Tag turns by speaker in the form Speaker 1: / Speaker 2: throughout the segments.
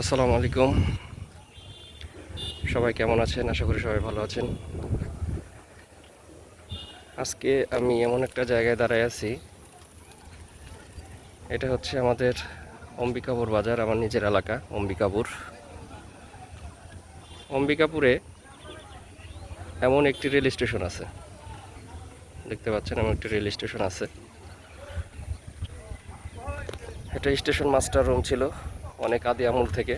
Speaker 1: আসসালামু আলাইকুম। সবাই কেমন আছেন? আশা করি সবাই ভালো আছেন। আজকে আমি এমন একটা জায়গায় দাঁড়ায় আছি। এটা হচ্ছে আমাদের অম্বিকাপুর বাজার, আমার নিজের এলাকা, অম্বিকাপুর। অম্বিকাপুরে এমন একটি রেল স্টেশন আছে। দেখতে পাচ্ছেন, এমন একটি রেল স্টেশন আছে। এটা স্টেশন মাস্টার রুম ছিল। অনেক আদি আমল থেকে।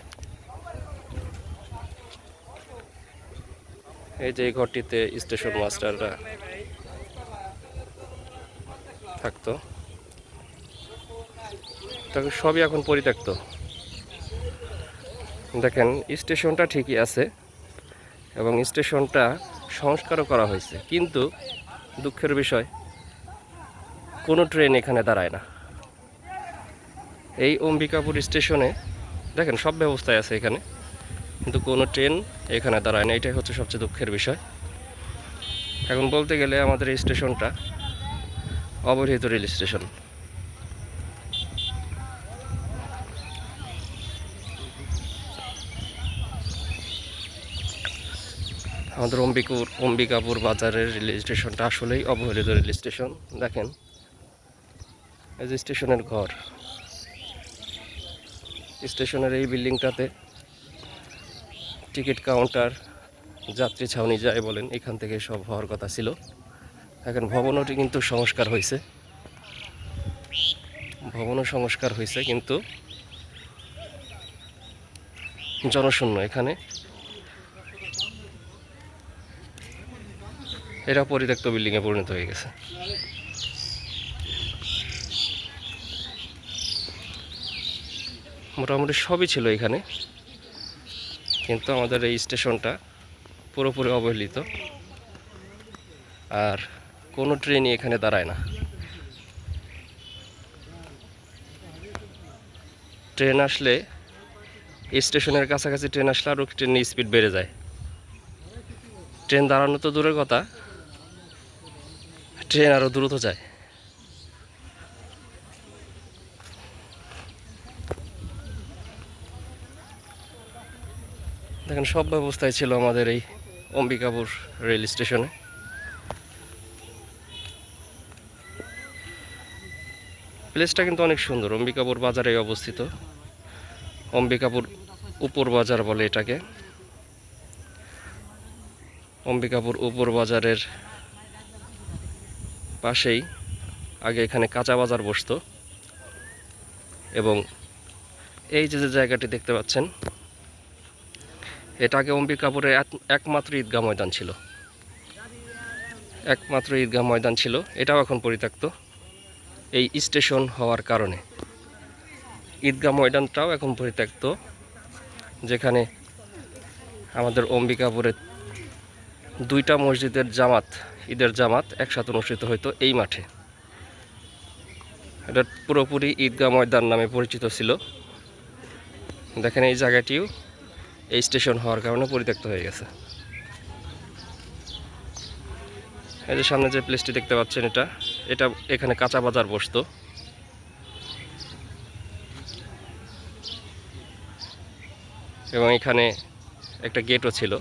Speaker 1: এই যে এই ঘরটিতে স্টেশন মাস্টাররা থাকতো। তবে সবই এখন পরিত্যক্ত। দেখেন, স্টেশনটা ঠিকই আছে এবং স্টেশনটা সংস্কারও করা হয়েছে। কিন্তু দুঃখের বিষয়, কোনো ট্রেন এখানে দাঁড়ায় না। এই অম্বিকাপুর স্টেশনে দেখেন, সব ব্যবস্থায় আছে এখানে, কিন্তু কোনো ট্রেন এখানে দাঁড়ায় না। এটাই হচ্ছে সবচেয়ে দুঃখের বিষয়। এখন বলতে গেলে আমাদের এই স্টেশনটা অবহেলিত রেল স্টেশন। আমাদের অম্বিকুর অম্বিকাপুর বাজারের রেল স্টেশনটা আসলেই অবহেলিত রেল স্টেশন। দেখেন, এই যে স্টেশনের ঘর। স্টেশনের এই বিল্ডিংটাতে টিকিট কাউন্টার, যাত্রী ছাউনি যায় বলেন, এখান থেকে সব হওয়ার কথা ছিল। এখন ভবনটি কিন্তু সংস্কার হয়েছে। ভবনও সংস্কার হয়েছে, কিন্তু জনশূন্য এখানে। এটা পরিত্যক্ত বিল্ডিংয়ে পরিণত হয়ে গেছে। মোটামুটি সবই ছিল এখানে। কিন্তু আমাদের এই স্টেশনটা পুরোপুরি অবহেলিত। আর কোনো ট্রেনই এখানে দাঁড়ায় না। ট্রেন আসলে স্টেশনের কাছাকাছি ট্রেন আসলে আরও ট্রেনের স্পিড বেড়ে যায়। ট্রেন দাঁড়ানো তো দূরের কথা, ট্রেন আরও দ্রুত যায়। দেখেন, সব ব্যবস্থায় ছিল আমাদের এই অম্বিকাপুর রেল স্টেশনে। প্লেসটা কিন্তু অনেক সুন্দর, অম্বিকাপুর বাজারে অবস্থিত। অম্বিকাপুর উপর বাজার বলে এটাকে। অম্বিকাপুর উপর বাজারের পাশেই আগে এখানে কাঁচা বাজার বসতো। এবং এই যে জায়গাটি দেখতে পাচ্ছেন এটা আগে অম্বিকাপুরে এক- একমাত্র ঈদগাহ ময়দান ছিল। একমাত্র ঈদগাহ ময়দান ছিল। এটাও এখন পরিত্যক্ত এই স্টেশন হওয়ার কারণে। ঈদগাহ ময়দানটাও এখন পরিত্যক্ত, যেখানে আমাদের অম্বিকাপুরে দুইটা মসজিদের জামাত, ঈদের জামাত একসাথে অনুষ্ঠিত হতো এই মাঠে। এটা পুরোপুরি ঈদগাহ ময়দান নামে পরিচিত ছিল। দেখেন এই জায়গাটিও। এই স্টেশন হওয়ার কারণে পরিত্যক্ত হয়ে গেছে। এই যে সামনে যে প্লেসটি দেখতে পাচ্ছেন এটা এটা এখানে কাঁচা বাজার বসতো। এবং এখানে একটা গেটও ছিল।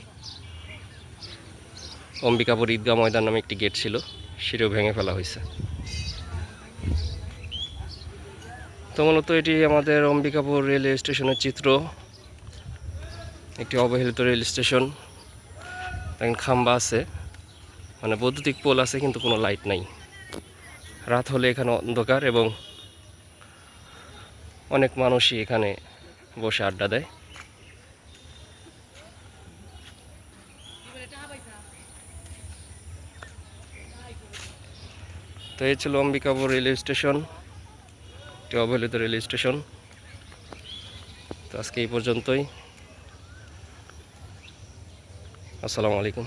Speaker 1: অম্বিকাপুর ঈদগাহ ময়দান নামে একটি গেট ছিল, সেটিও ভেঙে ফেলা হয়েছে। তো মূলত এটি আমাদের অম্বিকাপুর রেলওয়ে স্টেশনের চিত্র। একটি অবহেলিত রেল স্টেশন। খাম্বা আছে। মানে বৈদ্যুতিক পোল আছে, কিন্তু কোনো লাইট নাই। রাত হলে এখানে অন্ধকার এবং অনেক মানুষই এখানে বসে আড্ডা দেয়। তো এই ছিল অম্বিকাপুর রেলওয়ে স্টেশন, একটি অবহেলিত রেল স্টেশন। তো আজকে এই পর্যন্তই। আসসালামু আলাইকুম।